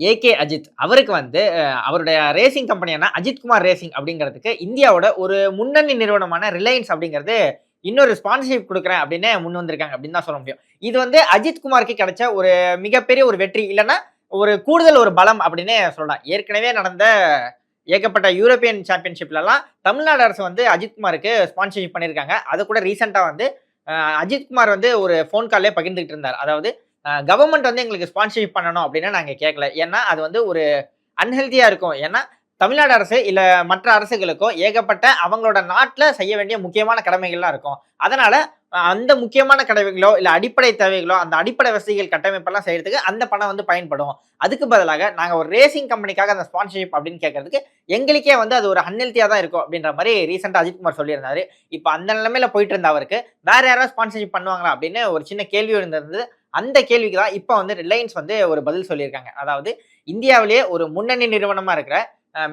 AK Ajith அவருக்கு வந்து அவருடைய ரேசிங் கம்பெனியான அஜித்குமார் ரேசிங் அப்படிங்கிறதுக்கு இந்தியாவோட ஒரு முன்னணி நிறுவனமான ரிலையன்ஸ் அப்படிங்கிறது இன்னொரு ஸ்பான்சர்ஷிப் கொடுக்குறேன் அப்படின்னு முன் வந்திருக்காங்க அப்படின்னு தான் சொல்ல முடியும். இது வந்து அஜித்குமாருக்கு கிடைச்ச ஒரு மிகப்பெரிய ஒரு வெற்றி இல்லைன்னா ஒரு கூடுதல் ஒரு பலம் அப்படின்னு சொல்லலாம். ஏற்கனவே நடந்த ஏகப்பட்ட யூரோப்பியன் சாம்பியன்ஷிப்லலாம் தமிழ்நாடு அரசு வந்து அஜித்குமாருக்கு ஸ்பான்சர்ஷிப் பண்ணியிருக்காங்க. அது கூட ரீசெண்டாக வந்து அஜித்குமார் வந்து ஒரு ஃபோன் கால்லே பகிர்ந்துகிட்டு இருந்தார். அதாவது கவர்மெண்ட் வந்து எங்களுக்கு ஸ்பான்சர்ஷிப் பண்ணணும் அப்படின்னு நாங்கள் கேட்கல ஏன்னா அது வந்து ஒரு அன்ஹெல்த்தியாக இருக்கும். ஏன்னா தமிழ்நாடு அரசு இல்லை மற்ற அரசுகளுக்கும் ஏகப்பட்ட அவங்களோட நாட்டில் செய்ய வேண்டிய முக்கியமான கடமைகள்லாம் இருக்கும். அதனால் அந்த முக்கியமான கடமைகளோ இல்லை அடிப்படை தேவைகளோ அந்த அடிப்படை வசதிகள் கட்டமைப்பெல்லாம் செய்கிறதுக்கு அந்த பணம் வந்து பயன்படும். அதுக்கு பதிலாக நாங்கள் ஒரு ரேசிங் கம்பெனிக்காக அந்த ஸ்பான்சர்ஷிப் அப்படின்னு கேட்கறதுக்கு எங்களுக்கே வந்து அது ஒரு அன்ஹெல்த்தியாக தான் இருக்கும் அப்படின்ற மாதிரி ரீசெண்டாக அஜித்குமார் சொல்லியிருந்தாரு. இப்போ அந்த நிலைமையில போயிட்டு இருந்த அவருக்கு வேற யாராவது ஸ்பான்சர்ஷிப் பண்ணுவாங்களா அப்படின்னு ஒரு சின்ன கேள்வி இருந்திருந்தது அந்த கேள்விக்கு தான் இப்போ வந்து ரிலையன்ஸ் வந்து ஒரு பதில் சொல்லியிருக்காங்க. அதாவது இந்தியாவிலேயே ஒரு முன்னணி நிறுவனமாக இருக்கிற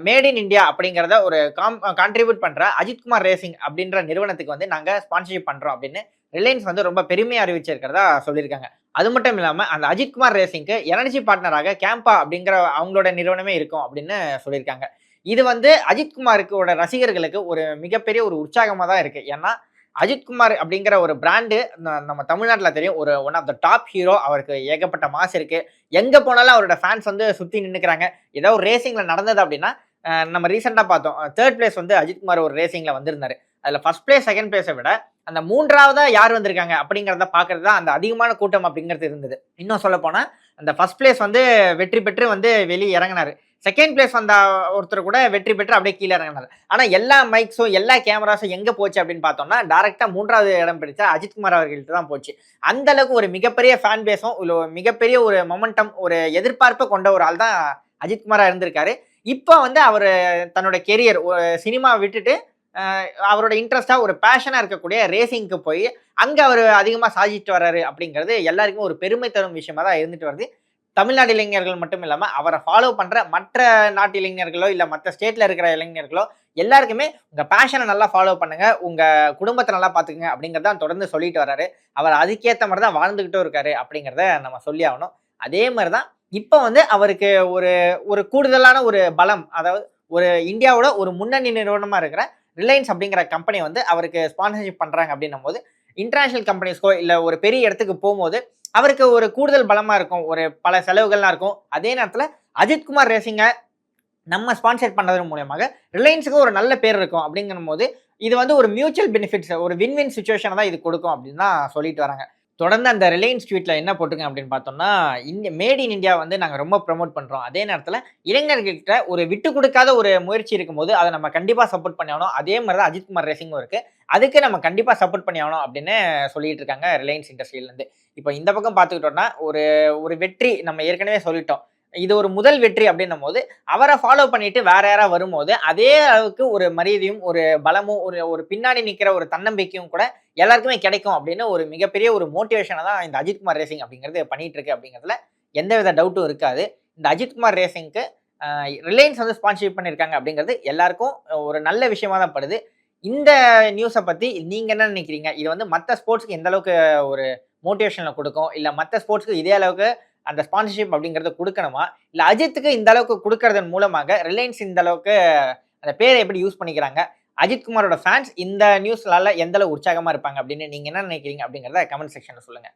மேட் இன் இந்தியா அப்படிங்கிறத ஒரு காம் கான்ட்ரிபியூட் பண்ணுற அஜித்குமார் ரேசிங் அப்படின்ற நிறுவனத்துக்கு வந்து நாங்கள் ஸ்பான்சர்ஷிப் பண்ணுறோம் அப்படின்னு ரிலையன்ஸ் வந்து ரொம்ப பெருமையாக அறிவிச்சிருக்கிறதா சொல்லியிருக்காங்க. அது மட்டும் இல்லாமல் அந்த அஜித்குமார் ரேசிங்க்கு எனர்ஜி பார்ட்னராக கேம்பா அப்படிங்கிற அவங்களோட நிறுவனமே இருக்கும் அப்படின்னு சொல்லியிருக்காங்க. இது வந்து அஜித்குமாருக்கோட ரசிகர்களுக்கு ஒரு மிகப்பெரிய ஒரு உற்சாகமாக தான் இருக்குது ஏன்னா அஜித்குமார் அப்படிங்கிற ஒரு பிராண்டு நம்ம தமிழ்நாட்டில் தெரியும். ஒரு one of the top hero அவருக்கு ஏகப்பட்ட மாஸ் இருக்குது எங்கே போனாலும் அவரோட ஃபேன்ஸ் வந்து சுற்றி நின்றுக்கிறாங்க ஏதோ ஒரு ரேசிங்கில் நடந்தது அப்படின்னா நம்ம ரீசெண்டாக பார்த்தோம். தேர்ட் பிளேஸ் வந்து அஜித்குமார் ஒரு ரேசிங்கில் வந்திருந்தார். அதில் ஃபர்ஸ்ட் பிளேஸ் செகண்ட் பிளேஸை விட அந்த மூன்றாவதாக யார் வந்திருக்காங்க அப்படிங்கிறத பார்க்குறது தான் அந்த அதிகமான கூட்டம் அப்படிங்கிறது இருந்தது. இன்னும் சொல்ல போனால் அந்த ஃபர்ஸ்ட் பிளேஸ் வந்து வெற்றி பெற்று வந்து வெளியே இறங்கினார். செகண்ட் பிளேஸ் வந்த ஒருத்தர் கூட வெற்றி பெற்று அப்படியே கீழே இறங்கினார். ஆனால் எல்லா மைக்ஸும் எல்லா கேமராஸும் எங்கே போச்சு அப்படின்னு பார்த்தோம்னா டேரெக்டாக மூன்றாவது இடம் பிடிச்ச அஜித்குமார் அவர்கள்ட்ட தான் போச்சு. அந்த அளவுக்கு ஒரு மிகப்பெரிய ஃபேன் பேஸும் இல்லை மிகப்பெரிய ஒரு மொமெண்டம் ஒரு எதிர்பார்ப்பை கொண்ட ஒரு ஆள் தான் அஜித்குமாராக இருந்திருக்காரு. இப்போ வந்து அவர் தன்னோட கெரியர் சினிமா விட்டுட்டு அவரோட இன்ட்ரெஸ்டாக ஒரு பேஷனாக இருக்கக்கூடிய ரேசிங்க்கு போய் அங்கே அவர் அதிகமாக சாதிச்சுட்டு வர்றாரு அப்படிங்கிறது எல்லாருக்கும் ஒரு பெருமை தரும் விஷயமாக தான் இருந்துட்டு வருது. தமிழ்நாடு இளைஞர்கள் மட்டும் இல்லாமல் அவரை ஃபாலோ பண்ணுற மற்ற நாட்டு இளைஞர்களோ இல்லை மற்ற ஸ்டேட்டில் இருக்கிற இளைஞர்களோ எல்லாருக்குமே உங்கள் பேஷனை நல்லா ஃபாலோ பண்ணுங்கள் உங்கள் குடும்பத்தை நல்லா பார்த்துக்குங்க அப்படிங்கிறத தொடர்ந்து சொல்லிட்டு வர்றாரு. அவர் அதுக்கேற்ற மாதிரி தான் வாழ்ந்துக்கிட்டும் இருக்காரு அப்படிங்கிறத நம்ம சொல்லி ஆகணும். அதே மாதிரி தான் இப்போ வந்து அவருக்கு ஒரு ஒரு கூடுதலான ஒரு பலம் அதாவது ஒரு இந்தியாவோட ஒரு முன்னணி நிறுவனமாக இருக்கிற ரிலையன்ஸ் அப்படிங்கிற கம்பெனி வந்து அவருக்கு ஸ்பான்சர்ஷிப் பண்ணுறாங்க அப்படின்னும் போது இன்டர்நேஷனல் கம்பெனிஸ்க்கோ இல்லை ஒரு பெரிய இடத்துக்கு போகும்போது அவருக்கு ஒரு கூடுதல் பலமாக இருக்கும். ஒரு பல செலவுகள்லாம் இருக்கும். அதே நேரத்தில் அஜித்குமார் ரேசிங்கை நம்ம ஸ்பான்சர் பண்ணதன் மூலயமாக ரிலையன்ஸுக்கு ஒரு நல்ல பேர் இருக்கும் அப்படிங்கும் போது இது வந்து ஒரு மியூச்சுவல் பெனிஃபிட்ஸ் ஒரு வின் வின் சுச்சுவேஷனை தான் இது கொடுக்கும் அப்படின்னு தான் சொல்லிட்டு வராங்க. தொடர்ந்து அந்த ரிலையன்ஸ் ட்வீட்டில் என்ன போட்டுங்க அப்படின்னு பார்த்தோம்னா இந்த மேட் இன் இந்தியா வந்து நாங்கள் ரொம்ப ப்ரமோட் பண்ணுறோம் அதே நேரத்தில் இளைஞர்கள்கிட்ட ஒரு விட்டு கொடுக்காத ஒரு முயற்சி இருக்கும்போது அதை நம்ம கண்டிப்பாக சப்போர்ட் பண்ணி ஆகணும். அதே மாதிரி தான் அஜித்குமார் ரேசிங்கும் இருக்குது அதுக்கு நம்ம கண்டிப்பாக சப்போர்ட் பண்ணி ஆகணும் அப்படின்னு சொல்லிட்டு இருக்காங்க ரிலையன்ஸ் இண்டஸ்ட்ரியிலேருந்து இப்போ இந்த பக்கம் பார்த்துக்கிட்டோம்னா ஒரு ஒரு வெற்றி நம்ம ஏற்கனவே சொல்லிட்டோம். இது ஒரு முதல் வெற்றி அப்படின்னும் போது அவரை ஃபாலோ பண்ணிட்டு வேற யாராவது வரும்போது அதே அளவுக்கு ஒரு மரியாதையும் ஒரு பலமும் ஒரு ஒரு பின்னாடி நிற்கிற ஒரு தன்னம்பிக்கையும் கூட எல்லாருக்குமே கிடைக்கும் அப்படின்னு ஒரு மிகப்பெரிய ஒரு மோட்டிவேஷனை தான் இந்த அஜித்குமார் ரேசிங் அப்படிங்கிறது பண்ணிட்டு இருக்கு அப்படிங்கிறதுல எந்தவித டவுட்டும் இருக்காது. இந்த அஜித்குமார் ரேசிங்க்கு ரிலையன்ஸ் வந்து ஸ்பான்சர்ஷிப் பண்ணியிருக்காங்க அப்படிங்கிறது எல்லாருக்கும் ஒரு நல்ல விஷயமா தான் படுது. இந்த நியூஸை பற்றி நீங்கள் என்ன நினைக்கிறீங்க? இது வந்து மற்ற ஸ்போர்ட்ஸ்க்கு எந்த அளவுக்கு ஒரு மோட்டிவேஷனில் கொடுக்கும்? இல்லை மற்ற ஸ்போர்ட்ஸ்க்கு இதே அளவுக்கு அந்த ஸ்பான்சர்ஷிப் அப்படிங்கிறத கொடுக்கணுமா? இல்லை அஜித்துக்கு இந்த அளவுக்கு கொடுக்கறதன் மூலமாக ரிலையன்ஸ் இந்த அளவுக்கு அந்த பேரை எப்படி யூஸ் பண்ணிக்கிறாங்க? அஜித்குமாரோட ஃபேன்ஸ் இந்த நியூஸ்லால எந்த அளவு உற்சாகமாக இருப்பாங்க அப்படின்னு நீங்கள் என்ன நினைக்கிறீங்க அப்படிங்கிறத கமெண்ட் செக்ஷனில் சொல்லுங்கள்